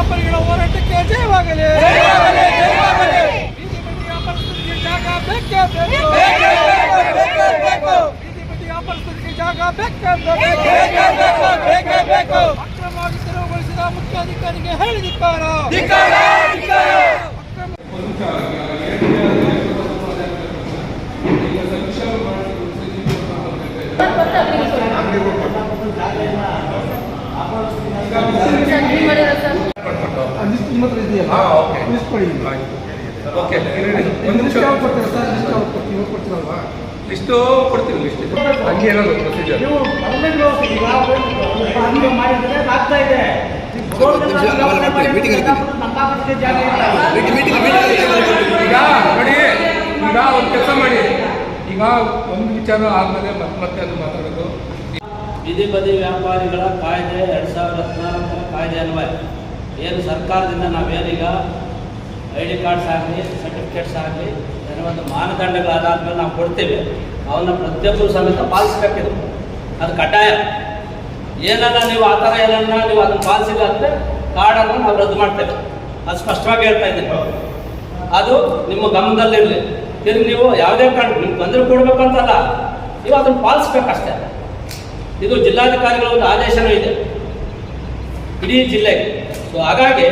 ವ್ಯಾಪಾರಿಗಳ ಹೋರಾಟಕ್ಕೆ ಜಯವಾಗಲಿ ಬೀದಿ ಬದಿ ವ್ಯಾಪಾರಸ್ಥರಿಗೆ ಜಾಗ ಬೇಕೇ ಬೇಕು ಬೀದಿ ಬದಿ ವ್ಯಾಪಾರಸ್ಥರಿಗೆ ಜಾಗ ಬೇಕೇ ಬೇಕು ಅಕ್ರಮವಾಗಿ ತೆರವುಗೊಳಿಸಿದ ಮುಖ್ಯಾಧಿಕಾರಿಗೆ ಹೇಳಿದಿಕ್ಕಾರ ಓಕೆ ಒಂದು ನಿಮಿಷ. ಲಿಸ್ಟು ಕೊಡ್ತೀವಿ ಲಿಸ್ಟ್ ಹಂಗೆ ಇರೋದು ಪ್ರೊಸೀಜರ್ ಈಗ ನೋಡಿ ಈಗ ಒಂದು ಕೆಲಸ ಮಾಡಿ. ಈಗ ಒಂದು ವಿಚಾರ ಆದ್ಮೇಲೆ ಮತ್ತೆ ಮತ್ತೆ ಅದು ಮಾತಾಡೋದು. ಬೀದಿ ಬದಿ ವ್ಯಾಪಾರಿಗಳ ಕಾಯ್ದೆ ಎರಡು ಸಾವಿರದ ಹದಿನಾಲ್ಕರ ಕಾಯ್ದೆ ಅನ್ವಯ. ಏನು ಸರ್ಕಾರದಿಂದ ನಾವೇನೀಗ ಐ ಡಿ ಕಾರ್ಡ್ಸ್ ಆಗಲಿ, ಸರ್ಟಿಫಿಕೇಟ್ಸ್ ಆಗಲಿ, ಏನೋ ಒಂದು ಮೇಲೆ ನಾವು ಕೊಡ್ತೇವೆ, ಅವನ್ನ ಪ್ರತಿಯೊಬ್ಬರು ಸಮೇತ ಪಾಲಿಸ್ಬೇಕಿದ್ರು ಅದು ಕಡ್ಡಾಯ. ಏನನ್ನ ನೀವು ಆ ಥರ ಏನನ್ನ ನೀವು ಅದನ್ನು ಪಾಲಿಸಿಲ್ಲ ಅಂದರೆ ಕಾರ್ಡನ್ನು ನಾವು ರದ್ದು ಮಾಡ್ತೇವೆ. ಅದು ಸ್ಪಷ್ಟವಾಗಿ ಹೇಳ್ತಾ ಇದ್ದೀನಿ. ಅದು ನಿಮ್ಮ ಗಮನದಲ್ಲಿರಲಿ ತಿರುಗಿ ನೀವು ಯಾವುದೇ ಕಾರ್ಡ್ ನಿಮ್ಗೆ ಬಂದರೂ ಕೊಡಬೇಕು ಅಂತಲ್ಲ ನೀವು ಅದನ್ನು ಪಾಲಿಸ್ಬೇಕಷ್ಟೇ. ಇದು ಜಿಲ್ಲಾಧಿಕಾರಿಗಳ ಒಂದು ಆದೇಶನೂ ಇದೆ. ಇಡೀ ಜಿಲ್ಲೆಗೆ. ಸೊ ಹಾಗಾಗಿ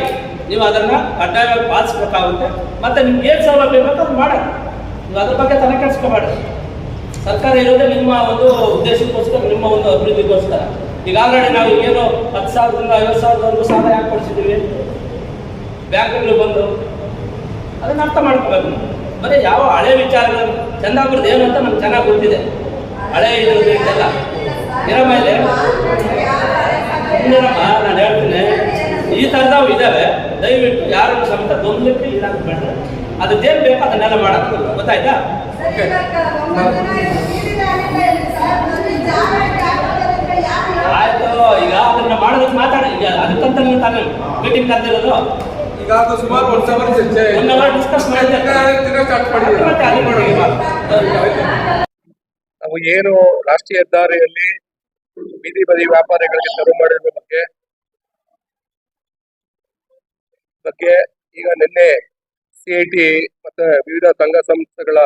ನೀವು ಅದನ್ನು ಕಡ್ಡಾಯವಾಗಿ ಪಾಲಿಸ್ಬೇಕಾಗುತ್ತೆ. ಮತ್ತು ನಿಮ್ಗೆ ಏನು ಸೌಲಭ್ಯ ಬೇಕೋ ಅದು ಮಾಡಿ. ನೀವು ಅದ್ರ ಬಗ್ಗೆ ತಲೆ ಕೆಡಿಸ್ಕೋಬೇಡಿ. ಸರ್ಕಾರ ಇರೋದೇ ನಿಮ್ಮ ಒಂದು ಉದ್ದೇಶಕ್ಕೋಸ್ಕರ, ನಿಮ್ಮ ಒಂದು ಅಭಿವೃದ್ಧಿಗೋಸ್ಕರ. ಈಗ ಆಲ್ರೆಡಿ ನಾವು ಏನು ಹತ್ತು ಸಾವಿರದಿಂದ ಐವತ್ತು ಸಾವಿರದವರೆಗೂ ಸಾಲ ಯಾಕೆ ಕೊಡಿಸಿದ್ದೀವಿ? ಬ್ಯಾಂಕ್ಗಳು ಬಂದು ಅದನ್ನು ಅರ್ಥ ಮಾಡ್ಕೋಬೇಕು. ಬರೀ ಯಾವ ಹಳೆ ವಿಚಾರಗಳು, ಚಂದಾಪುರದ ಏನು ಅಂತ ನಮ್ಗೆ ಚೆನ್ನಾಗಿ ಗೊತ್ತಿದೆ. ಹಳೆ ಇರೋದು ಇದೆಲ್ಲ. ಇರೋ ಮೇಲೆ. ಇಂದಿರಮ್ಮ ನಾನು ಹೇಳ್ತೀನಿ. ಈ ತರದವು ಇದಾವೆ. ದಯವಿಟ್ಟು ಯಾರು ಸಮೇತ ದೊಂದಕ್ಕೆ ಇದಾಗಬೇಡ್ರಿ ಏನ್ ಬೇಕೋ ಅದನ್ನೆಲ್ಲ ಮಾಡಕ್ ಗೊತ್ತಾಯ್ತಾ? ಆಯ್ತು ಈಗ ಅದನ್ನ ಮಾಡೋದಕ್ಕೆ ಮಾತಾಡಿ. ಅದಕ್ಕಂತ ನೀವು ತಾನೇ ಮೀಟಿಂಗ್ ಕರೆದಿರೋದು. ಈಗ ಅದು ಸುಮಾರು ಚರ್ಚೆ. ಡಿಸ್ಕಸ್ ಮಾಡಿದ್ರೆ. ನಾವು ಏನು ರಾಷ್ಟ್ರೀಯ ಹೆದ್ದಾರಿಯಲ್ಲಿ ಬೀದಿ ಬದಿ ವ್ಯಾಪಾರಿಗಳಿಗೆ ಶುರು ಮಾಡಿರೋ ಬಗ್ಗೆ ಬಗ್ಗೆ ಈಗ ನಿನ್ನೆ ಸಿ ಐ ಟಿ ಮತ್ತೆ ವಿವಿಧ ಸಂಘ ಸಂಸ್ಥೆಗಳ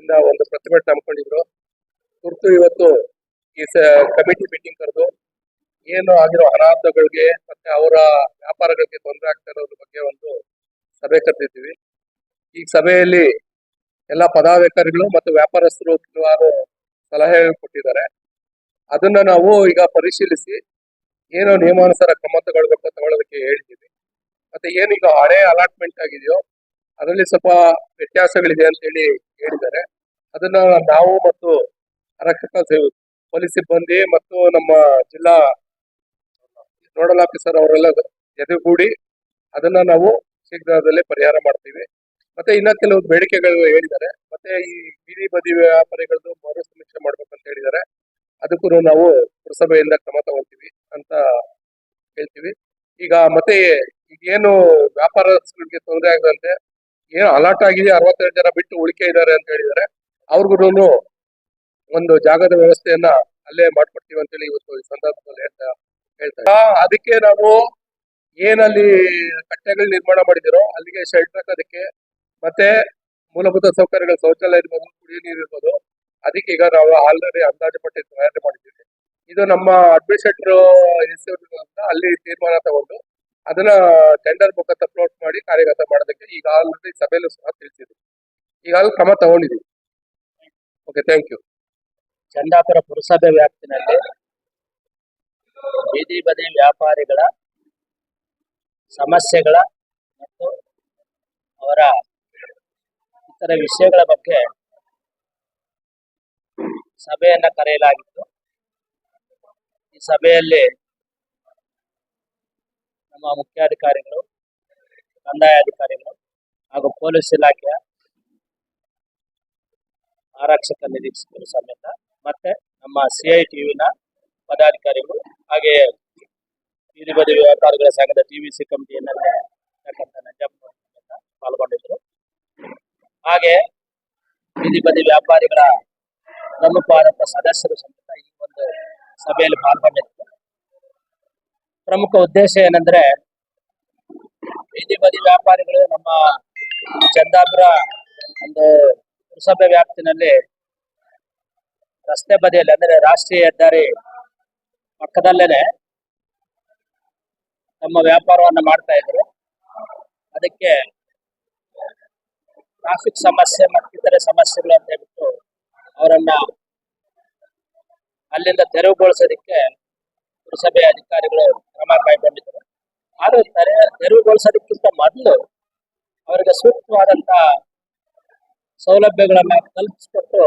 ಇಂದ ಒಂದು ಪ್ರತಿಭಟನೆ ಹಮ್ಮಿಕೊಂಡಿದ್ರು. ತುರ್ತು ಇವತ್ತು ಈ ಕಮಿಟಿ ಮೀಟಿಂಗ್ ಕರೆದು ಏನು ಆಗಿರೋ ಅನಾಹುತಗಳಿಗೆ ಮತ್ತೆ ಅವರ ವ್ಯಾಪಾರಗಳಿಗೆ ತೊಂದರೆ ಆಗ್ತಾ ಇರೋದ್ರ ಬಗ್ಗೆ ಒಂದು ಸಭೆ ಕರೆದಿದ್ದೀವಿ. ಈ ಸಭೆಯಲ್ಲಿ ಎಲ್ಲ ಪದಾಧಿಕಾರಿಗಳು ಮತ್ತು ವ್ಯಾಪಾರಸ್ಥರು ಕೆಲವಾರು ಸಲಹೆ ಕೊಟ್ಟಿದ್ದಾರೆ. ಅದನ್ನ ನಾವು ಈಗ ಪರಿಶೀಲಿಸಿ, ಏನು ನಿಯಮಾನುಸಾರ ಕ್ರಮ ತಗೊಳ್ಬೇಕು ತಗೊಳ್ಳೋದಕ್ಕೆ ಹೇಳಿದ್ದೀವಿ ಮತ್ತೆ ಏನೀಗ ಹಳೆ ಅಲಾಟ್ಮೆಂಟ್ ಆಗಿದೆಯೋ, ಅದರಲ್ಲಿ ಸ್ವಲ್ಪ ವ್ಯತ್ಯಾಸಗಳಿದೆ ಅಂತ ಹೇಳಿ ಹೇಳಿದ್ದಾರೆ. ಅದನ್ನ ನಾವು ಮತ್ತು ಆರಕ್ಷಕ ಪೊಲೀಸ್ ಸಿಬ್ಬಂದಿ ಮತ್ತು ನಮ್ಮ ಜಿಲ್ಲಾ ನೋಡಲ್ ಆಫೀಸರ್ ಅವರೆಲ್ಲ ಜೊತೆಗೂಡಿ ಅದನ್ನ ನಾವು ಶೀಘ್ರದಲ್ಲೇ ಪರಿಹಾರ ಮಾಡ್ತೀವಿ. ಮತ್ತೆ ಇನ್ನ ಕೆಲವು ಬೇಡಿಕೆಗಳು ಹೇಳಿದ್ದಾರೆ. ಮತ್ತೆ ಈ ಬೀದಿ ಬದಿ ವ್ಯಾಪಾರಿಗಳದ್ದು ಮರು ಸಮೀಕ್ಷೆ ಮಾಡ್ಬೇಕಂತ ಹೇಳಿದ್ದಾರೆ. ಅದಕ್ಕೂ ನಾವು ಪುರಸಭೆಯಿಂದ ಕ್ರಮ ತಗೊಳ್ತೀವಿ ಅಂತ ಹೇಳ್ತೀವಿ. ಈಗ ಮತ್ತೆ ಈಗೇನು ವ್ಯಾಪಾರಸ್ಥರಿಗೆ ತೊಂದರೆ ಆಗದಂತೆ, ಏನು ಅಲರ್ಟ್ ಆಗಿದೆ, ಅರವತ್ತೆರಡು ಜನ ಬಿಟ್ಟು ಉಳಿಕೆ ಇದ್ದಾರೆ ಅಂತ ಹೇಳಿದ್ದಾರೆ. ಅವ್ರಿಗೂ ಒಂದು ಜಾಗದ ವ್ಯವಸ್ಥೆಯನ್ನ ಅಲ್ಲೇ ಮಾಡ್ಕೊಡ್ತೀವಿ ಅಂತೇಳಿ ಇವತ್ತು ಈ ಸಂದರ್ಭದಲ್ಲಿ ಹೇಳ್ತಾ ಹೇಳ್ತಾರೆ ಅದಕ್ಕೆ ನಾವು ಏನಲ್ಲಿ ಕಟ್ಟೆಗಳು ನಿರ್ಮಾಣ ಮಾಡಿದಿರೋ, ಅಲ್ಲಿಗೆ ಶೆಲ್ಟರ್ ಹಾಕೋದಕ್ಕೆ, ಮತ್ತೆ ಮೂಲಭೂತ ಸೌಕರ್ಯಗಳು, ಶೌಚಾಲಯ ಇರ್ಬೋದು, ಕುಡಿಯೋ ನೀರು ಇರ್ಬೋದು, ಅದಕ್ಕೆ ಈಗ ನಾವು ಆಲ್ರೆಡಿ ಅಂದಾಜು ಪಟ್ಟಿ ತಯಾರಿ ಮಾಡಿದ್ದೀವಿ. ಇದು ನಮ್ಮ ಅಡ್ಮಿನಿಸ್ಟ್ರೇಟರ್ ಅಲ್ಲಿ ತೀರ್ಮಾನ ತಗೊಂಡು ಅದನ್ನ ಟೆಂಡರ್ ಮುಖಾಂತರ ಫ್ಲೋಟ್ ಮಾಡಿ ಕಾರ್ಯಗತ ಮಾಡೋದಕ್ಕೆ ಈಗ ಆಲ್ರೆಡಿ ಸಭೆಯಲ್ಲೂ ಸಹ ತಿಳಿಸಿದ್ರು. ಈಗಾಗಲೇ ಕ್ರಮ ತಗೊಂಡಿದ್ದೀವಿ ಓಕೆ ಥ್ಯಾಂಕ್ ಯು ಚಂದಾಪುರ ಪುರಸಭೆ ವ್ಯಾಪ್ತಿನಲ್ಲಿ ಬೀದಿ ಬದಿ ವ್ಯಾಪಾರಿಗಳ ಸಮಸ್ಯೆಗಳ ಮತ್ತು ಅವರ ಇತರ ವಿಷಯಗಳ ಬಗ್ಗೆ ಸಭೆಯನ್ನ ಕರೆಯಲಾಗಿತ್ತು. ಈ ಸಭೆಯಲ್ಲಿ ನಮ್ಮ ಮುಖ್ಯಾಧಿಕಾರಿಗಳು ಕಂದಾಯ ಅಧಿಕಾರಿಗಳು ಹಾಗೂ ಪೊಲೀಸ್ ಇಲಾಖೆಯ ಆರಕ್ಷಕ ನಿರೀಕ್ಷಕರು ಸಮೇತ ಮತ್ತೆ ನಮ್ಮ ಸಿ ಐ ಟಿವಿನ ಪದಾಧಿಕಾರಿಗಳು ಹಾಗೆ ಬೀದಿ ಬದಿ ವ್ಯಾಪಾರಿಗಳ ಸಂಘದ ಟಿ ವಿ ಸಿ ಕಮಿಟಿಯನ್ನೆಲ್ಲ ಸಮೇತ ಪಾಲ್ಗೊಂಡಿದ್ರು. ಹಾಗೆ ಬೀದಿ ಬದಿ ವ್ಯಾಪಾರಿಗಳ ಪ್ರಮುಖವಾದಂಥ ಸದಸ್ಯರು ಸಮೇತ ಈ ಒಂದು ಸಭೆಯಲ್ಲಿ ಪಾಲ್ಗೊಂಡಿದ್ರು. ಪ್ರಮುಖ ಉದ್ದೇಶ ಏನಂದ್ರೆ ಬೀದಿ ಬದಿ ವ್ಯಾಪಾರಿಗಳು ನಮ್ಮ ಚಂದಾಪುರ ಒಂದು ಪುರಸಭೆ ವ್ಯಾಪ್ತಿನಲ್ಲಿ ರಸ್ತೆ ಬದಿಯಲ್ಲಿ, ಅಂದ್ರೆ ರಾಷ್ಟ್ರೀಯ ಹೆದ್ದಾರಿ ಪಕ್ಕದಲ್ಲೇನೆ ತಮ್ಮ ವ್ಯಾಪಾರವನ್ನ ಮಾಡ್ತಾ ಇದ್ರು. ಅದಕ್ಕೆ ಟ್ರಾಫಿಕ್ ಸಮಸ್ಯೆ ಮತ್ತಿತರೆ ಸಮಸ್ಯೆಗಳು ಅಂತ ಹೇಳ್ಬಿಟ್ಟು ಅವರನ್ನ ಅಲ್ಲಿಂದ ತೆರವುಗೊಳಿಸೋದಕ್ಕೆ ಪುರಸಭೆ ಅಧಿಕಾರಿಗಳು ಕ್ರಮ ಕೈಗೊಂಡಿದ್ದರು. ಆದ್ರೆ ತೆರೆ ತೆರವುಗೊಳಿಸೋದಕ್ಕಿಂತ ಮೊದಲು ಅವರಿಗೆ ಸೂಕ್ತವಾದಂತ ಸೌಲಭ್ಯಗಳನ್ನ ಕಲ್ಪಿಸ್ಕೊಟ್ಟು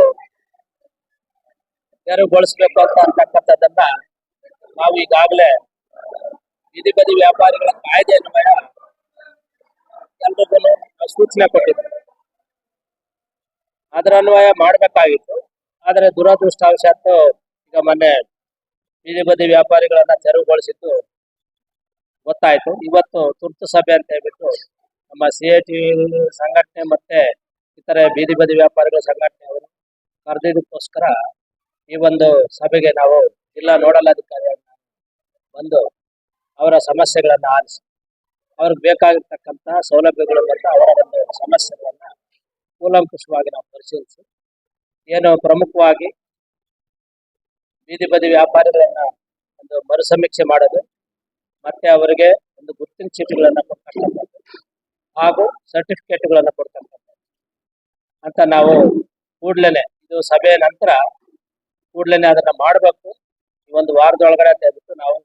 ತೆರವುಗೊಳಿಸ್ಬೇಕು ಅಂತ ಅಂತಕ್ಕಂಥದ್ದನ್ನ ನಾವು ಈಗಾಗಲೇ ಬೀದಿ ಬದಿ ವ್ಯಾಪಾರಿಗಳ ಕಾಯ್ದೆ ಅನ್ವಯ ಎಲ್ರಿಗೂ ಸೂಚನೆ ಕೊಟ್ಟಿದ್ವಿ ಅದರ ಅನ್ವಯ ಮಾಡಬೇಕಾಗಿತ್ತು. ಆದರೆ ದುರದೃಷ್ಟವಶಾತ್ತು ಈಗ ಮೊನ್ನೆ ಬೀದಿ ಬದಿ ವ್ಯಾಪಾರಿಗಳನ್ನ ತೆರವುಗೊಳಿಸಿದ್ದು ಗೊತ್ತಾಯ್ತು. ಇವತ್ತು ತುರ್ತು ಸಭೆ ಅಂತ ಹೇಳ್ಬಿಟ್ಟು ನಮ್ಮ ಸಿ ಐ ಟಿ ಸಂಘಟನೆ ಮತ್ತೆ ಇತರೆ ಬೀದಿ ಬದಿ ವ್ಯಾಪಾರಿಗಳ ಸಂಘಟನೆಯವರು ಕರೆದಿದ್ದಕ್ಕೋಸ್ಕರ ಈ ಒಂದು ಸಭೆಗೆ ನಾವು ಜಿಲ್ಲಾ ನೋಡಲ್ ಅಧಿಕಾರಿಯಾಗಿ ಬಂದು ಅವರ ಸಮಸ್ಯೆಗಳನ್ನು ಆಲಿಸಿ, ಅವ್ರಿಗೆ ಬೇಕಾಗಿರ್ತಕ್ಕಂತಹ ಸೌಲಭ್ಯಗಳು ಮತ್ತು ಅವರ ಒಂದು ಸಮಸ್ಯೆಗಳನ್ನ ಕೂಲಂಕುಷವಾಗಿ ನಾವು ಪರಿಶೀಲಿಸಿ, ಏನು ಪ್ರಮುಖವಾಗಿ ಬೀದಿ ಬದಿ ವ್ಯಾಪಾರಿಗಳನ್ನ ಒಂದು ಮರು ಸಮೀಕ್ಷೆ ಮಾಡೋದು, ಮತ್ತೆ ಅವರಿಗೆ ಒಂದು ಗುರುತಿನ ಚೀಟಿಗಳನ್ನ ಕೊಡ್ತಕ್ಕಂಥದ್ದು ಹಾಗೂ ಸರ್ಟಿಫಿಕೇಟ್ಗಳನ್ನ ಕೊಡ್ತಕ್ಕಂಥದ್ದು. ಅಂತ ನಾವು ಕೂಡ್ಲೇನೆ, ಇದು ಸಭೆಯ ನಂತರ ಕೂಡ್ಲೇನೆ ಅದನ್ನ ಮಾಡಬೇಕು. ಈ ಒಂದು ವಾರದೊಳಗಡೆ ಅಂತ ಹೇಳ್ಬಿಟ್ಟು ನಾವು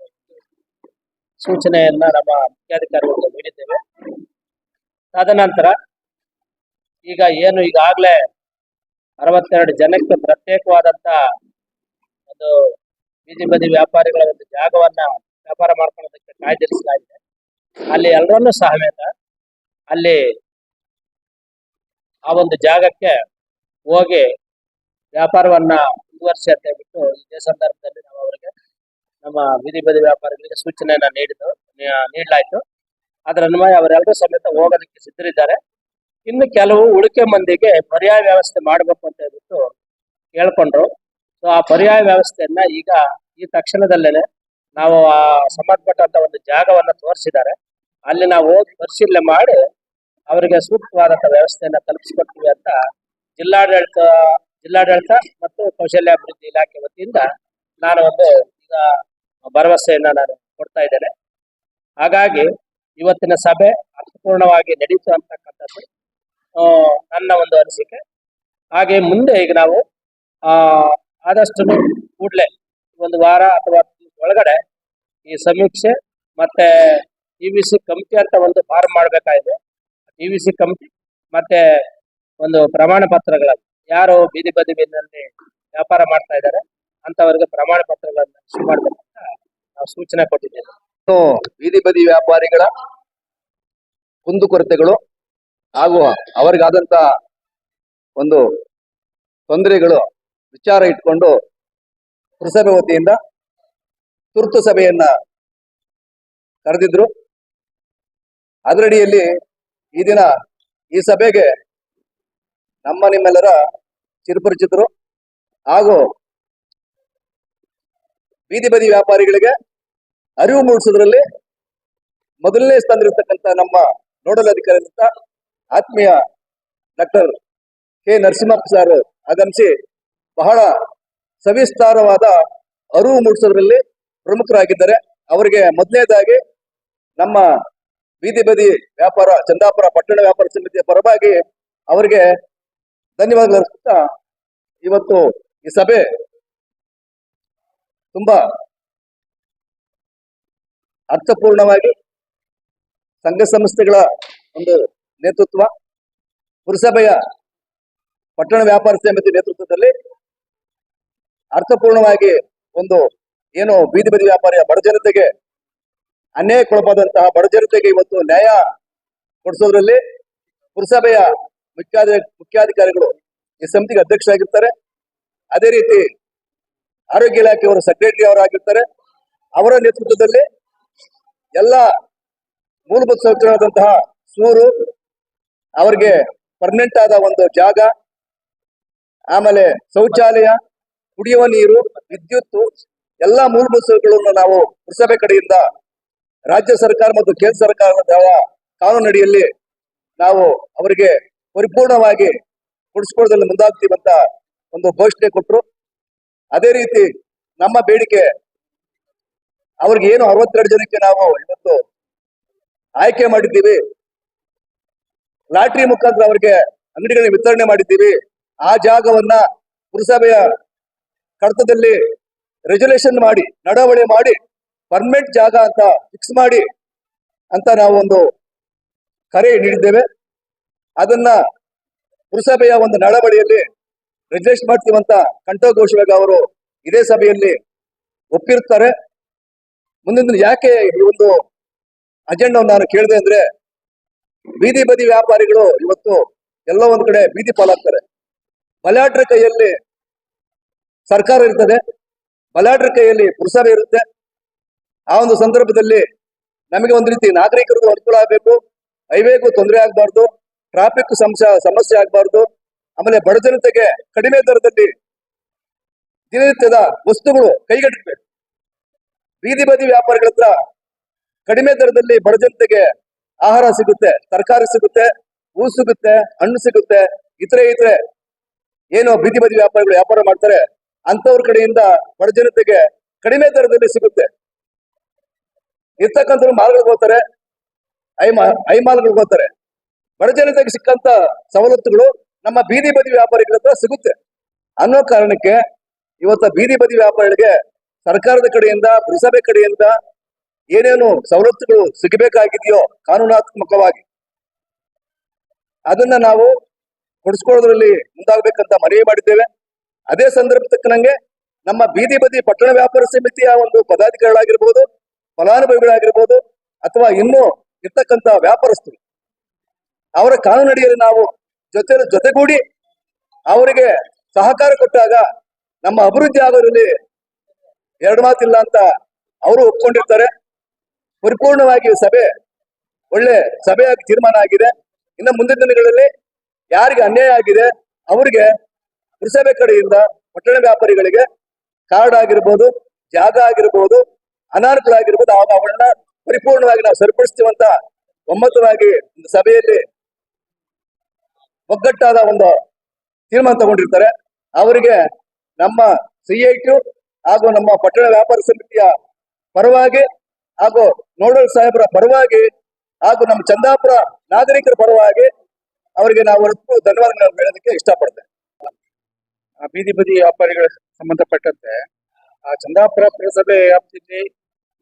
ಸೂಚನೆಯನ್ನ ನಮ್ಮ ಮುಖ್ಯಾಧಿಕಾರಿಗಳಿಗೆ ನೀಡಿದ್ದೇವೆ. ತದನಂತರ ಈಗ ಏನು ಈಗಾಗಲೇ ಅರವತ್ತೆರಡು ಜನಕ್ಕೆ ಪ್ರತ್ಯೇಕವಾದಂತ ಒಂದು ಬೀದಿ ಬದಿ ವ್ಯಾಪಾರಿಗಳ ಒಂದು ಜಾಗವನ್ನ ವ್ಯಾಪಾರ ಮಾಡ್ಕೊಳ್ಳೋದಕ್ಕೆ ಕಾಯ್ದಿರಿಸಲಾಗಿದೆ. ಅಲ್ಲಿ ಎಲ್ಲರನ್ನೂ ಸಹಮೇತ ಅಲ್ಲಿ ಆ ಒಂದು ಜಾಗಕ್ಕೆ ಹೋಗಿ ವ್ಯಾಪಾರವನ್ನ ಮುಂದುವರಿಸಿ ಅಂತ ಹೇಳ್ಬಿಟ್ಟು ಇದೇ ಸಂದರ್ಭದಲ್ಲಿ ನಾವು ಅವರಿಗೆ ನಮ್ಮ ಬೀದಿ ಬದಿ ವ್ಯಾಪಾರಿಗಳಿಗೆ ಸೂಚನೆಯನ್ನ ನೀಡಿದ್ದು ನೀಡಲಾಯ್ತು. ಅದರ ಅನ್ವಯ ಅವರೆಲ್ಲರೂ ಸಮೇತ ಹೋಗೋದಕ್ಕೆ ಸಿದ್ಧರಿದ್ದಾರೆ. ಇನ್ನು ಕೆಲವು ಉಳಿಕೆ ಮಂದಿಗೆ ಪರ್ಯಾಯ ವ್ಯವಸ್ಥೆ ಮಾಡಬೇಕು ಅಂತ ಹೇಳ್ಬಿಟ್ಟು ಕೇಳ್ಕೊಂಡ್ರು. ಸೊ ಆ ಪರ್ಯಾಯ ವ್ಯವಸ್ಥೆಯನ್ನ ಈಗ ಈ ತಕ್ಷಣದಲ್ಲೇನೆ ನಾವು ಆ ಸಂಬಂಧಪಟ್ಟಂತ ಒಂದು ಜಾಗವನ್ನ ತೋರಿಸಿದ್ದಾರೆ. ಅಲ್ಲಿ ನಾವು ಹೋಗಿ ಪರಿಶೀಲನೆ ಮಾಡಿ ಅವರಿಗೆ ಸೂಕ್ತವಾದಂತ ವ್ಯವಸ್ಥೆಯನ್ನ ತಲುಪಿಸಿಕೊಡ್ತೀವಿ ಅಂತ ಜಿಲ್ಲಾಡಳಿತ ಜಿಲ್ಲಾಡಳಿತ ಮತ್ತು ಕೌಶಲ್ಯಾಭಿವೃದ್ಧಿ ಇಲಾಖೆ ವತಿಯಿಂದ ನಾನು ಒಂದು ಈಗ ಭರವಸೆಯನ್ನ ನಾನು ಕೊಡ್ತಾ ಇದ್ದೇನೆ. ಹಾಗಾಗಿ ಇವತ್ತಿನ ಸಭೆ ಅರ್ಥಪೂರ್ಣವಾಗಿ ನಡೀತು ಅಂತಕ್ಕಂಥದ್ದು ನನ್ನ ಒಂದು ಅನಿಸಿಕೆ. ಹಾಗೆ ಮುಂದೆ ಈಗ ನಾವು, ಆ ಆದಷ್ಟು ಕೂಡಲೇ ಒಂದು ವಾರ ಅಥವಾ ಒಳಗಡೆ ಈ ಸಮೀಕ್ಷೆ ಮತ್ತೆ ಟಿವಿ ಸಿ ಕಮಿಟಿ ಅಂತ ಒಂದು ಫಾರ್ಮ್ ಮಾಡಬೇಕಾಗಿದೆ ಇ ವಿ ಸಿ ಕಮಿಟಿ ಮತ್ತೆ ಒಂದು ಪ್ರಮಾಣ ಪತ್ರಗಳನ್ನು ಯಾರು ಬೀದಿ ಬದಿ ಬೀದಿನಲ್ಲಿ ವ್ಯಾಪಾರ ಮಾಡ್ತಾ ಇದ್ದಾರೆ ಅಂತವರಿಗೆ ಪ್ರಮಾಣ ಪತ್ರಗಳನ್ನು ಇಶ್ಯೂ ಮಾಡಬೇಕಂತ ನಾವು ಸೂಚನೆ ಕೊಟ್ಟಿದ್ದೇವೆ. ಸೊ, ಬೀದಿ ಬದಿ ವ್ಯಾಪಾರಿಗಳ ಕುಂದುಕೊರತೆಗಳು ಹಾಗೂ ಅವರಿಗಾದಂತ ಒಂದು ತೊಂದರೆಗಳು ವಿಚಾರ ಇಟ್ಕೊಂಡು ಪುರಸಭೆ ವತಿಯಿಂದ ತುರ್ತು ಸಭೆಯನ್ನ ಕರೆದಿದ್ರು. ಅದರಡಿಯಲ್ಲಿ ಈ ದಿನ ಈ ಸಭೆಗೆ ನಮ್ಮ ನಿಮ್ಮೆಲ್ಲರ ಚಿರುಪರಿಚಿತರು ಹಾಗೂ ಬೀದಿ ಬದಿ ವ್ಯಾಪಾರಿಗಳಿಗೆ ಅರಿವು ಮೂಡಿಸೋದ್ರಲ್ಲಿ ಮೊದಲನೇ ಸ್ಥಾನದಲ್ಲಿರ್ತಕ್ಕಂಥ ನಮ್ಮ ನೋಡಲ್ ಅಧಿಕಾರಿಯಿಂದ ಆತ್ಮೀಯ ಡಾಕ್ಟರ್ ಕೆ ನರಸಿಂಹಪ್ಪ ಸರ್ ಆಗಮಿಸಿ ಬಹಳ ಸವಿಸ್ತಾರವಾದ ಅರಿವು ಮೂಡಿಸೋದ್ರಲ್ಲಿ ಪ್ರಮುಖರಾಗಿದ್ದಾರೆ. ಅವರಿಗೆ ಮೊದಲನೇದಾಗಿ ನಮ್ಮ ಬೀದಿ ಬದಿ ವ್ಯಾಪಾರ, ಚಂದಾಪುರ ಪಟ್ಟಣ ವ್ಯಾಪಾರ ಸಮಿತಿಯ ಪರವಾಗಿ ಅವರಿಗೆ ಧನ್ಯವಾದಗಳು ಅರ್ಪಿಸ್ತಾ ಇವತ್ತು ಈ ಸಭೆ ತುಂಬಾ ಅರ್ಥಪೂರ್ಣವಾಗಿ ಸಂಘ ಸಂಸ್ಥೆಗಳ ಒಂದು ನೇತೃತ್ವ ಪುರಸಭೆಯ ಪಟ್ಟಣ ವ್ಯಾಪಾರ ಸಮಿತಿ ನೇತೃತ್ವದಲ್ಲಿ ಅರ್ಥಪೂರ್ಣವಾಗಿ ಒಂದು ಏನು ಬೀದಿ ಬದಿ ವ್ಯಾಪಾರಿಯ ಬಡ ಜನತೆಗೆ ಅನ್ಯಾಯಕ್ಕೊಳಪದಂತಹ ಬಡ ಜನತೆಗೆ ಇವತ್ತು ನ್ಯಾಯ ಕೊಡಿಸೋದ್ರಲ್ಲಿ ಪುರಸಭೆಯ ಮುಖ್ಯಾಧ, ಮುಖ್ಯಾಧಿಕಾರಿಗಳು ಈ ಸಮಿತಿಗೆ ಅಧ್ಯಕ್ಷರಾಗಿರ್ತಾರೆ. ಅದೇ ರೀತಿ ಆರೋಗ್ಯ ಇಲಾಖೆಯವರ ಸೆಕ್ರೆಟರಿ ಅವರಾಗಿರ್ತಾರೆ. ಅವರ ನೇತೃತ್ವದಲ್ಲಿ ಎಲ್ಲ ಮೂಲಭೂತ ಸೌಕರ್ಯವಾದಂತಹ ಸೂರು, ಅವರಿಗೆ ಪರ್ಮನೆಂಟ್ ಆದ ಒಂದು ಜಾಗ, ಆಮೇಲೆ ಶೌಚಾಲಯ ಕುಡಿಯುವ ನೀರು ವಿದ್ಯುತ್ ಎಲ್ಲ ಮೂಲಭೂತ ಸೌಕರ್ಯಗಳನ್ನು ನಾವು ಪುರಸಭೆ ಕಡೆಯಿಂದ ರಾಜ್ಯ ಸರ್ಕಾರ ಮತ್ತು ಕೇಂದ್ರ ಸರ್ಕಾರದ ಕಾನೂನಡಿಯಲ್ಲಿ ನಾವು ಅವರಿಗೆ ಪರಿಪೂರ್ಣವಾಗಿ ಕೊಡಿಸ್ಕೊಳ್ಳೋದ್ರಲ್ಲಿ ಮುಂದಾಗ್ತೀವಂತ ಒಂದು ಘೋಷಣೆ ಕೊಟ್ಟರು ಅದೇ ರೀತಿ ನಮ್ಮ ಬೇಡಿಕೆ ಅವ್ರಿಗೆ ಏನು ಅರವತ್ತೆರಡು ಜನಕ್ಕೆ ನಾವು ಇವತ್ತು ಆಯ್ಕೆ ಮಾಡಿದ್ದೀವಿ. ಲಾಟ್ರಿ ಮುಖಾಂತರ ಅವರಿಗೆ ಅಂಗಡಿಗಳನ್ನ ವಿತರಣೆ ಮಾಡಿದ್ದೀವಿ. ಆ ಜಾಗವನ್ನ ಪುರಸಭೆಯ ಕಡತದಲ್ಲಿ ರೆಜುಲೇಷನ್ ಮಾಡಿ, ನಡವಳಿ ಮಾಡಿ ಪರ್ಮನೆಂಟ್ ಜಾಗ ಅಂತ ಫಿಕ್ಸ್ ಮಾಡಿ ಅಂತ ನಾವು ಒಂದು ಕರೆ ನೀಡಿದ್ದೇವೆ. ಅದನ್ನ ಪುರಸಭೆಯ ಒಂದು ನಡವಳಿಯಲ್ಲಿ ರೆಜುಲೇಷನ್ ಮಾಡ್ತೀವಂತ ಕಂಠಘೋಷವಾಗ ಅವರು ಇದೇ ಸಭೆಯಲ್ಲಿ ಒಪ್ಪಿರ್ತಾರೆ. ಮುಂದಿನ ದಿನ ಯಾಕೆ ಈ ಒಂದು ಅಜೆಂಡವನ್ನು ನಾನು ಕೇಳಿದೆ ಅಂದ್ರೆ ಬೀದಿ ಬದಿ ವ್ಯಾಪಾರಿಗಳು ಇವತ್ತು ಎಲ್ಲ ಒಂದು ಕಡೆ ಬೀದಿ ಪಾಲಾಗ್ತಾರೆ. ಬಲಾಟ್ರ ಕೈಯಲ್ಲಿ ಸರ್ಕಾರ ಇರ್ತದೆ ಬಲಾಢ್ರ ಕೈಯಲ್ಲಿ ಪುರಸಭೆ ಇರುತ್ತೆ. ಆ ಒಂದು ಸಂದರ್ಭದಲ್ಲಿ ನಮಗೆ ಒಂದು ರೀತಿ ನಾಗರಿಕರಿಗೂ ಅನುಕೂಲ ಆಗಬೇಕು. ಹೈವೇಗೂ ತೊಂದರೆ ಆಗಬಾರ್ದು. ಟ್ರಾಫಿಕ್ ಸಮಸ್ಯೆ ಸಮಸ್ಯೆ ಆಗಬಾರ್ದು. ಆಮೇಲೆ ಬಡ ಜನತೆಗೆ ಕಡಿಮೆ ದರದಲ್ಲಿ ದಿನನಿತ್ಯದ ವಸ್ತುಗಳು ಕೈಗೆಟಕಬೇಕು. ಬೀದಿ ಬದಿ ವ್ಯಾಪಾರಿಗಳತ್ರ ಕಡಿಮೆ ದರದಲ್ಲಿ ಬಡ ಜನತೆಗೆ ಆಹಾರ ಸಿಗುತ್ತೆ, ತರಕಾರಿ ಸಿಗುತ್ತೆ, ಹೂ ಸಿಗುತ್ತೆ, ಹಣ್ಣು ಸಿಗುತ್ತೆ. ಇತರೆ ಇತರೆ ಏನು ಬೀದಿ ಬದಿ ವ್ಯಾಪಾರಿಗಳು ವ್ಯಾಪಾರ ಮಾಡ್ತಾರೆ. ಅಂತವ್ರ ಕಡೆಯಿಂದ ಬಡ ಜನತೆಗೆ ಕಡಿಮೆ ದರದಲ್ಲಿ ಸಿಗುತ್ತೆ. ಇರ್ತಕ್ಕಂಥ ಮಾಲ್ಗಳಿಗೆ ಹೋಗ್ತಾರೆ ಐ ಐ ಮಾಲ್ಗಳಿಗೆ ಹೋಗ್ತಾರೆ. ಬಡ ಜನತೆಗೆ ಸಿಕ್ಕಂತ ಸವಲತ್ತುಗಳು ನಮ್ಮ ಬೀದಿ ಬದಿ ವ್ಯಾಪಾರಿಗಳ ಹತ್ರ ಸಿಗುತ್ತೆ. ಅನ್ನೋ ಕಾರಣಕ್ಕೆ ಇವತ್ತ ಬೀದಿ ಬದಿ ವ್ಯಾಪಾರಿಗಳಿಗೆ ಸರ್ಕಾರದ ಕಡೆಯಿಂದ, ಪುರಸಭೆ ಕಡೆಯಿಂದ ಏನೇನು ಸವಲತ್ತುಗಳು ಸಿಗಬೇಕಾಗಿದೆಯೋ ಕಾನೂನಾತ್ಮಕವಾಗಿ ಅದನ್ನ ನಾವು ಕೊಡಿಸ್ಕೊಳ್ಳೋದ್ರಲ್ಲಿ ಮುಂದಾಗಬೇಕಂತ ಮನವಿ ಮಾಡಿದ್ದೇವೆ. ಅದೇ ಸಂದರ್ಭ ತಕ್ಕನಂಗೆ ನಮ್ಮ ಬೀದಿ ಬದಿ ಪಟ್ಟಣ ವ್ಯಾಪಾರ ಸಮಿತಿಯ ಒಂದು ಪದಾಧಿಕಾರಿಗಳಾಗಿರ್ಬೋದು, ಫಲಾನುಭವಿಗಳಾಗಿರ್ಬೋದು, ಅಥವಾ ಇನ್ನೂ ಇರ್ತಕ್ಕಂಥ ವ್ಯಾಪಾರಸ್ಥರು, ಅವರ ಕಾನೂನಡಿಯಲ್ಲಿ ನಾವು ಜೊತೆ ಜೊತೆಗೂಡಿ ಅವರಿಗೆ ಸಹಕಾರ ಕೊಟ್ಟಾಗ ನಮ್ಮ ಅಭಿವೃದ್ಧಿ ಆಗೋದ್ರಲ್ಲಿ ಎರಡು ಮಾತಿಲ್ಲ ಅಂತ ಅವರು ಒಪ್ಕೊಂಡಿರ್ತಾರೆ. ಪರಿಪೂರ್ಣವಾಗಿ ಸಭೆ, ಒಳ್ಳೆ ಸಭೆಯಾಗಿ ತೀರ್ಮಾನ ಆಗಿದೆ. ಇನ್ನು ಮುಂದಿನ ದಿನಗಳಲ್ಲಿ ಯಾರಿಗೆ ಅನ್ಯಾಯ ಆಗಿದೆ, ಅವರಿಗೆ ಪುರಸಭೆ ಕಡೆಯಿಂದ ಪಟ್ಟಣ ವ್ಯಾಪಾರಿಗಳಿಗೆ ಕಾರ್ಡ್ ಆಗಿರ್ಬೋದು, ಜಾಗ ಆಗಿರ್ಬೋದು ಅನಾನುಕೂಲ ಆಗಿರ್ಬೋದು ಆಗ ಪರಿಪೂರ್ಣವಾಗಿ ನಾವು ಸರಿಪಡಿಸ್ತೀವಂತ ಒಮ್ಮತವಾಗಿ ಒಂದು ಸಭೆಯಲ್ಲಿ ಒಗ್ಗಟ್ಟಾದ ಒಂದು ತೀರ್ಮಾನ ತಗೊಂಡಿರ್ತಾರೆ. ಅವರಿಗೆ ನಮ್ಮ ಸಿಐಟು ಹಾಗೂ ನಮ್ಮ ಪಟ್ಟಣ ವ್ಯಾಪಾರ ಸಮಿತಿಯ ಪರವಾಗಿ ಹಾಗೂ ನೋಡಲ್ ಸಾಹೇಬರ ಪರವಾಗಿ ಹಾಗೂ ನಮ್ಮ ಚಂದಾಪುರ ನಾಗರಿಕರ ಪರವಾಗಿ ಅವರಿಗೆ ನಾವು ಧನ್ಯವಾದಗಳನ್ನು ಹೇಳೋದಕ್ಕೆ ಇಷ್ಟಪಡ್ತೇನೆ. ಬೀದಿ ಬದಿ ವ್ಯಾಪಾರಿಗಳ ಸಂಬಂಧಪಟ್ಟಂತೆ, ಆ ಚಂದಾಪುರ ಪುರಸಭೆ ವ್ಯಾಪ್ತಿಯಲ್ಲಿ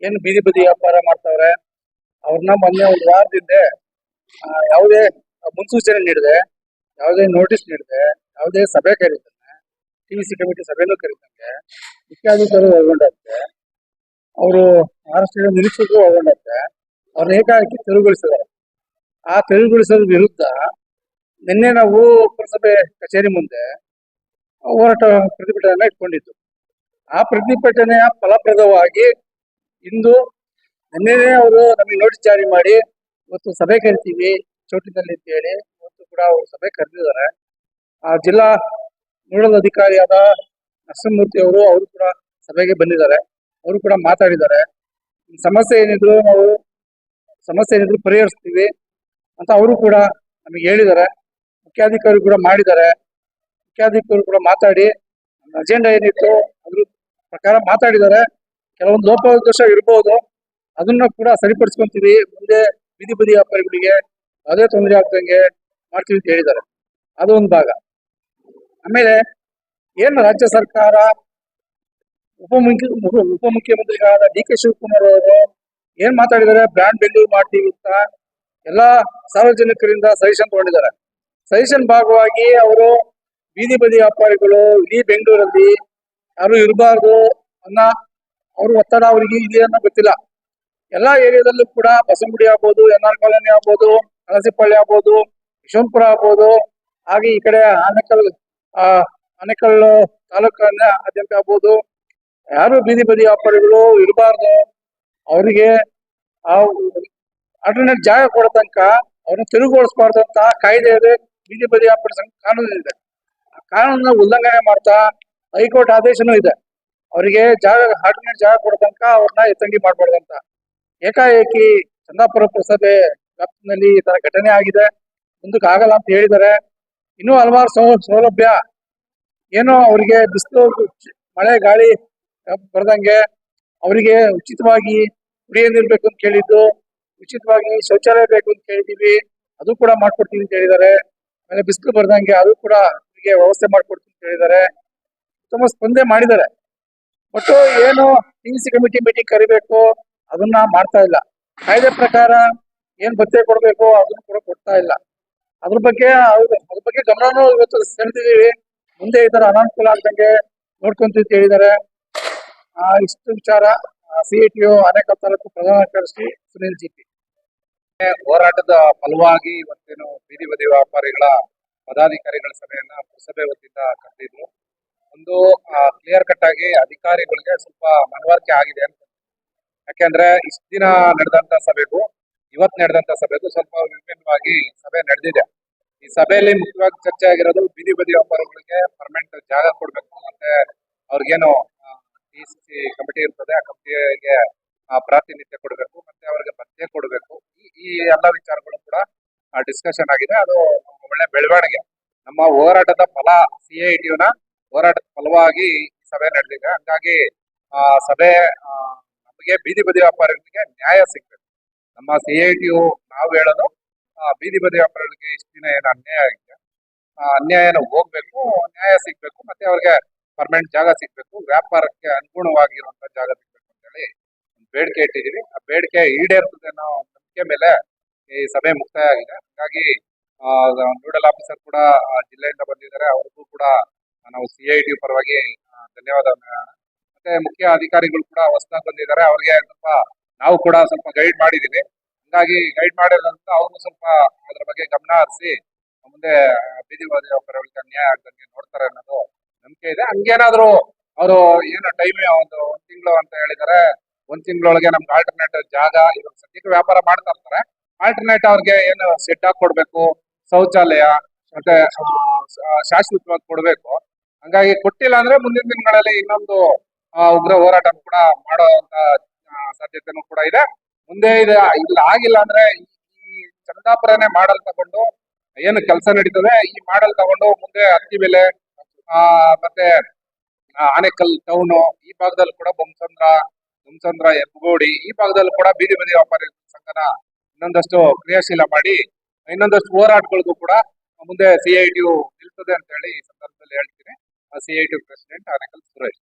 ಏನು ಬೀದಿ ಬದಿ ವ್ಯಾಪಾರ ಮಾಡ್ತಾವ್ರೆ? ಅವ್ರನ್ನ ಮೊನ್ನೆ ಒಂದು ವಾರದಿಂದ ಯಾವುದೇ ಮುನ್ಸೂಚನೆ ನೀಡಿದೆ, ಯಾವುದೇ ನೋಟಿಸ್ ನೀಡಿದೆ, ಯಾವುದೇ ಸಭೆ ಕರೀತಾನೆ ಟಿ ವಿ ಸಿ ಕಮಿಟಿ ಸಭೆನೂ ಕರೀತಂಗೆ ಮುಖ್ಯಾಧಿಕಾರಿ ಒಳಗೊಂಡಂತೆ, ಅವರು ಮಹಾರಾಷ್ಟ್ರದ ನಿರೀಕ್ಷಕರು ಒಳಗೊಂಡಂತೆ ಅವ್ರನ್ನ ಏಕಾಏಕಿ ತೆರವುಗೊಳಿಸಿದ್ದಾರೆ. ಆ ತೆರವುಗೊಳಿಸೋದ್ರ ವಿರುದ್ಧ ನಿನ್ನೆ ನಾವು ಪುರಸಭೆ ಕಚೇರಿ ಮುಂದೆ ಹೋರಾಟ ಪ್ರತಿಭಟನೆ ಇಟ್ಕೊಂಡಿತ್ತು ಆ ಪ್ರತಿಭಟನೆಯ ಫಲಪ್ರದವಾಗಿ ಇಂದು ನಿನ್ನೆನೇ ಅವರು ನಮಗೆ ನೋಟಿಸ್ ಜಾರಿ ಮಾಡಿ, ಇವತ್ತು ಸಭೆ ಕರಿತೀವಿ ಚೌಟಿನಲ್ಲಿ ಅಂತ ಹೇಳಿ ಇವತ್ತು ಕೂಡ ಅವರು ಸಭೆ ಕರೆದಿದ್ದಾರೆ. ಆ ಜಿಲ್ಲಾ ನೋಡಲ್ ಅಧಿಕಾರಿಯಾದ ನರಸಿಂಹಮೂರ್ತಿ ಅವರು ಅವರು ಕೂಡ ಸಭೆಗೆ ಬಂದಿದ್ದಾರೆ. ಅವರು ಕೂಡ ಮಾತಾಡಿದ್ದಾರೆ. ಸಮಸ್ಯೆ ಏನಿದ್ರು ನಾವು ಸಮಸ್ಯೆ ಏನಿದ್ರು ಪರಿಹರಿಸ್ತೀವಿ ಅಂತ ಅವರು ಕೂಡ ನಮಗೆ ಹೇಳಿದ್ದಾರೆ. ಮುಖ್ಯಾಧಿಕಾರಿ ಕೂಡ ಮಾಡಿದ್ದಾರೆ. ಮುಖ್ಯಾಧಿಕಾರಿ ಕೂಡ ಮಾತಾಡಿ ಅಜೆಂಡಾ ಏನಿತ್ತು ಅದ್ರ ಪ್ರಕಾರ ಮಾತಾಡಿದ್ದಾರೆ. ಕೆಲವೊಂದು ಲೋಪದೋಷ ಇರ್ಬೋದು. ಅದನ್ನ ಕೂಡ ಸರಿಪಡಿಸ್ಕೊಂತೀವಿ. ಮುಂದೆ ಬೀದಿ ಬದಿ ವ್ಯಾಪಾರಿಗಳಿಗೆ ಯಾವುದೇ ತೊಂದರೆ ಆಗ್ದಂಗೆ ಮಾಡ್ತೀವಿ ಅಂತ ಹೇಳಿದ್ದಾರೆ. ಅದು ಒಂದು ಭಾಗ. ಆಮೇಲೆ ಏನು ರಾಜ್ಯ ಸರ್ಕಾರ ಉಪಮುಖ್ಯ ಉಪಮುಖ್ಯಮಂತ್ರಿಗಳಾದ ಡಿ ಕೆ ಶಿವಕುಮಾರ್ ಅವರು ಏನ್ ಮಾತಾಡಿದ್ದಾರೆ? ಬ್ರ್ಯಾಂಡ್ ಬೆಂಗಳೂರು ಮಾಡ್ತೀವಿ ಅಂತ ಎಲ್ಲಾ ಸಾರ್ವಜನಿಕರಿಂದ ಸಜೆಷನ್ ತಗೊಂಡಿದ್ದಾರೆ. ಸಜೆಷನ್ ಭಾಗವಾಗಿ ಅವರು ಬೀದಿ ಬದಿ ವ್ಯಾಪಾರಿಗಳು ಇಡೀ ಬೆಂಗಳೂರಲ್ಲಿ ಯಾರು ಇರಬಾರ್ದು ಅನ್ನ ಅವ್ರ ಒತ್ತಡ ಅವರಿಗೆ ಇದೆ ಅನ್ನೋ ಗೊತ್ತಿಲ್ಲ. ಎಲ್ಲಾ ಏರಿಯಾದಲ್ಲೂ ಕೂಡ ಬಸಂಗುಡಿ ಆಗ್ಬೋದು, ಎನ್ ಆರ್ ಕಾಲೋನಿ ಆಗ್ಬೋದು ಕಳಸಿಪಳ್ಳಿ ಆಗ್ಬೋದು, ಯಶವಂತಪುರ ಆಗ್ಬೋದು, ಹಾಗೆ ಈ ಕಡೆ ಆನೆಕಲ್, ಆ, ಆನೇಕಲ್ ತಾಲೂಕನ್ನ ಆದ್ಯಂತ ಆಗ್ಬೋದು. ಯಾರು ಬೀದಿ ಬದಿ ವ್ಯಾಪಾರಿಗಳು ಇರಬಾರ್ದು. ಅವರಿಗೆ ಆಲ್ಟರ್ನೇಟ್ ಜಾಗ ಕೊಡೋ ತನಕ ಅವ್ರನ್ನ ತಿರುಗುಗೊಳಿಸಬಾರ್ದು ಅಂತ ಕಾಯ್ದೆ ಇದೆ. ಬೀದಿ ಬದಿ ವ್ಯಾಪಾರ ಸಂಘ ಕಾನೂನು ಕಾನೂನನ್ನ ಉಲ್ಲಂಘನೆ ಮಾಡ್ತಾ ಹೈಕೋರ್ಟ್ ಆದೇಶನೂ ಇದೆ. ಅವರಿಗೆ ಜಾಗ ಹಾಡಿನ ಜಾಗ ಕೊಡೋ ತನಕ ಅವ್ರನ್ನ ಎತ್ತಂಗಿ ಮಾಡ್ಬಾರ್ದು ಅಂತ. ಏಕಾಏಕಿ ಚಂದಾಪುರ ಪುರಸಭೆ ವ್ಯಾಪ್ತಿನಲ್ಲಿ ಈ ತರ ಘಟನೆ ಆಗಿದೆ. ಮುಂದಕ್ಕೆ ಆಗಲ್ಲ ಅಂತ ಹೇಳಿದ್ದಾರೆ. ಇನ್ನೂ ಹಲವಾರು ಸೌ, ಸೌಲಭ್ಯ ಏನೋ ಅವರಿಗೆ ಬಿಸಿಲು, ಮಳೆ, ಗಾಳಿ ಬರ್ದಂಗೆ ಅವರಿಗೆ ಉಚಿತವಾಗಿ ಕುಡಿಯ ಅಂತ ಕೇಳಿದ್ದು, ಉಚಿತವಾಗಿ ಶೌಚಾಲಯ ಬೇಕು ಅಂತ ಕೇಳಿದೀವಿ ಅದು ಕೂಡ ಮಾಡ್ಕೊಡ್ತೀವಿ ಅಂತ ಹೇಳಿದ್ದಾರೆ. ಆಮೇಲೆ ಬಿಸಿಲು ಬರ್ದಂಗೆ ಅದು ಕೂಡ ಅವರಿಗೆ ವ್ಯವಸ್ಥೆ ಮಾಡ್ಕೊಡ್ತೀವಿ ಅಂತ ಹೇಳಿದ್ದಾರೆ. ಉತ್ತಮ ಸ್ಪಂದನೆ ಮಾಡಿದ್ದಾರೆ. ಮತ್ತು ಏನು ಟಿ ಸಿ ಕಮಿಟಿ ಮೀಟಿಂಗ್ ಕರಿಬೇಕು, ಅದನ್ನ ಮಾಡ್ತಾ ಇಲ್ಲ. ಕಾಯ್ದೆ ಪ್ರಕಾರ ಏನ್ ಭತ್ತೆ ಕೊಡಬೇಕು ಅದನ್ನು ಕೂಡ ಕೊಡ್ತಾ ಇಲ್ಲ. ಅದ್ರ ಬಗ್ಗೆ ಅದ್ರ ಬಗ್ಗೆ ಗಮನನೂ ಇವತ್ತು ಸೆಳೆದಿದ್ದೀವಿ ಮುಂದೆ ಈ ತರ ಅನಾನುಕೂಲ ಆಗ್ದಂಗೆ ನೋಡ್ಕೊಂತೀವಿ ಅಂತ ಹೇಳಿದ್ದಾರೆ. ಇಷ್ಟು ವಿಚಾರ ಸಿ ಐ ಟಿ ಅನೇಕ ತಾಲೂಕು ಪ್ರಧಾನ ಕಾರ್ಯದರ್ಶಿ ಸುನಿಲ್ ಜಿ ಪಿ. ಹೋರಾಟದ ಫಲವಾಗಿ ಇವತ್ತೇನು ಬೀದಿ ಬದಿ ವ್ಯಾಪಾರಿಗಳ ಪದಾಧಿಕಾರಿಗಳ ಸಭೆಯನ್ನ ಪುರಸಭೆ ವತಿಯಿಂದ ಕರೆದಿದ್ರು ಒಂದು ಕ್ಲಿಯರ್ ಕಟ್ ಆಗಿ ಅಧಿಕಾರಿಗಳಿಗೆ ಸ್ವಲ್ಪ ಮನವರಿಕೆ ಆಗಿದೆ ಅಂತ. ಯಾಕೆಂದ್ರೆ ಇಷ್ಟ ದಿನ ನಡೆದಂತ ಸಭೆಗೂ ಇವತ್ ನಡೆದಂತ ಸಭೆಗೂ ಸ್ವಲ್ಪ ವಿಭಿನ್ನವಾಗಿ ಸಭೆ ನಡೆದಿದೆ. ಈ ಸಭೆಯಲ್ಲಿ ಮುಖ್ಯವಾಗಿ ಚರ್ಚೆ ಆಗಿರೋದು ಬೀದಿ ಬದಿ ವ್ಯಾಪಾರಿಗಳಿಗೆ ಪರ್ಮನೆಂಟ್ ಜಾಗ ಕೊಡ್ಬೇಕು ಮತ್ತೆ ಅವ್ರಿಗೇನು ಡಿ ಸಿ ಸಿ ಕಮಿಟಿ ಇರ್ತದೆ, ಆ ಕಮಿಟಿಗೆ ಪ್ರಾತಿನಿಧ್ಯ ಕೊಡಬೇಕು, ಮತ್ತೆ ಅವ್ರಿಗೆ ಭತ್ತೆ ಕೊಡಬೇಕು. ಈ ಎಲ್ಲ ವಿಚಾರಗಳು ಕೂಡ ಡಿಸ್ಕಷನ್ ಆಗಿದೆ. ಅದು ಒಳ್ಳೆ ಬೆಳವಣಿಗೆ. ನಮ್ಮ ಹೋರಾಟದ ಫಲ ಸಿ ಐ ಟಿನ ಹೋರಾಟದ ಫಲವಾಗಿ ಸಭೆ ನಡೆದಿದೆ. ಹಂಗಾಗಿ, ಆ, ಸಭೆ ನಮಗೆ ಬೀದಿ ಬದಿ ವ್ಯಾಪಾರಿಗಳಿಗೆ ನ್ಯಾಯ ಸಿಗ್ಬೇಕು. ನಮ್ಮ ಸಿ ಐ ಟಿ ನಾವು ಹೇಳೋದು ಬೀದಿ ಬದಿ ವ್ಯಾಪಾರಿಗಳಿಗೆ ಇಷ್ಟು ದಿನ ಏನು ಅನ್ಯಾಯ ಆಗಿದೆ. ಆ, ಅನ್ಯಾಯನ ಹೋಗ್ಬೇಕು, ನ್ಯಾಯ ಸಿಗ್ಬೇಕು, ಮತ್ತೆ ಅವ್ರಿಗೆ ಪರ್ಮನೆಂಟ್ ಜಾಗ ಸಿಗ್ಬೇಕು, ವ್ಯಾಪಾರಕ್ಕೆ ಅನುಗುಣವಾಗಿರುವಂತ ಜಾಗ ಸಿಗ್ಬೇಕು ಅಂತ ಹೇಳಿ ಬೇಡಿಕೆ ಇಟ್ಟಿದ್ದೀವಿ. ಆ ಬೇಡಿಕೆ ಈಡೇರ್ತದೆ ಅನ್ನೋ ನಂಬಿಕೆ ಮೇಲೆ ಈ ಸಭೆ ಮುಕ್ತಾಯ ಆಗಿದೆ. ಹಾಗಾಗಿ ನೋಡಲ್ ಆಫೀಸರ್ ಕೂಡ ಜಿಲ್ಲೆಯಿಂದ ಬಂದಿದ್ದಾರೆ. ಅವ್ರಿಗೂ ಕೂಡ ನಾವು ಸಿ ಐ ಟಿ ಪರವಾಗಿ ಧನ್ಯವಾದ. ಮತ್ತೆ ಮುಖ್ಯ ಅಧಿಕಾರಿಗಳು ಕೂಡ ಹೊಸದಾಗಿ ಬಂದಿದ್ದಾರೆ. ಅವ್ರಿಗೆ ಸ್ವಲ್ಪ ನಾವು ಕೂಡ ಸ್ವಲ್ಪ ಗೈಡ್ ಮಾಡಿದೀವಿ ಹಂಗಾಗಿ ಗೈಡ್ ಮಾಡಿರೋದ್ರಿಂದ ಅವರು ಸ್ವಲ್ಪ ಅದ್ರ ಬಗ್ಗೆ ಗಮನ ಹರಿಸಿ ಮುಂದೆ ಬೀದಿ ಪರವಾಗಿ ನ್ಯಾಯ ಆಗ್ದಂಗೆ ನೋಡ್ತಾರೆ ಅನ್ನೋದು ನಂಬಿಕೆ ಇದೆ. ಹಂಗೇನಾದ್ರು ಅವರು ಏನು ಟೈಮ್ ಒಂದು ಒಂದ್ ತಿಂಗಳು ಅಂತ ಹೇಳಿದ್ದಾರೆ. ಒಂದ್ ತಿಂಗಳೊಳಗೆ ನಮ್ಗೆ ಆಲ್ಟರ್ನೇಟ್ ಜಾಗ ಇವಾಗ ಸದ್ಯಕ್ಕೆ ವ್ಯಾಪಾರ ಮಾಡ್ತಾ ಇರ್ತಾರೆ. ಆಲ್ಟರ್ನೇಟ್ ಅವ್ರಿಗೆ ಏನು ಸೆಟ್ ಹಾಕೊಡ್ಬೇಕು ಕೊಡ್ಬೇಕು ಶೌಚಾಲಯ, ಮತ್ತೆ ಶಾಶ್ವತವಾಗಿ ಕೊಡ್ಬೇಕು. ಹಂಗಾಗಿ ಕೊಟ್ಟಿಲ್ಲ ಅಂದ್ರೆ ಮುಂದಿನ ದಿನಗಳಲ್ಲಿ ಇನ್ನೊಂದು ಉಗ್ರ ಹೋರಾಟ ಕೂಡ ಮಾಡುವಂತ ಸಾಧ್ಯತೆನೂ ಕೂಡ ಇದೆ. ಮುಂದೆ ಇದೆ, ಇಲ್ಲ, ಆಗಿಲ್ಲ ಅಂದ್ರೆ ಈ ಚಂದಾಪುರನೇ ಮಾಡಲ್ ತಗೊಂಡು ಏನು ಕೆಲಸ ನಡೀತದೆ, ಈ ಮಾಡಲ್ ತಗೊಂಡು ಮುಂದೆ ಹತ್ತಿಬೆಲೆ ಆ, ಮತ್ತೆ ಆನೆಕಲ್ ಟೌನು ಟೌನ್ ಈ ಭಾಗದಲ್ಲಿ ಕೂಡ ಬೊಮ್ಮಸಂದ್ರ ಬೊಮ್ಮಸಂದ್ರ ಎಬ್ಬಗೋಡಿ ಈ ಭಾಗದಲ್ಲಿ ಕೂಡ ಬೀದಿ ಬದಿ ವ್ಯಾಪಾರಿ ಸಂಘನ ಇನ್ನೊಂದಷ್ಟು ಕ್ರಿಯಾಶೀಲ ಮಾಡಿ ಇನ್ನೊಂದಷ್ಟು ಹೋರಾಟಗಳಿಗೂ ಕೂಡ ಮುಂದೆ ಸಿ ಐ ಟಿ ನಿಲ್ತದೆ ಅಂತ ಹೇಳಿ ಈ ಸಂದರ್ಭದಲ್ಲಿ ಹೇಳ್ತೀನಿ. C I T president Anekal Suresh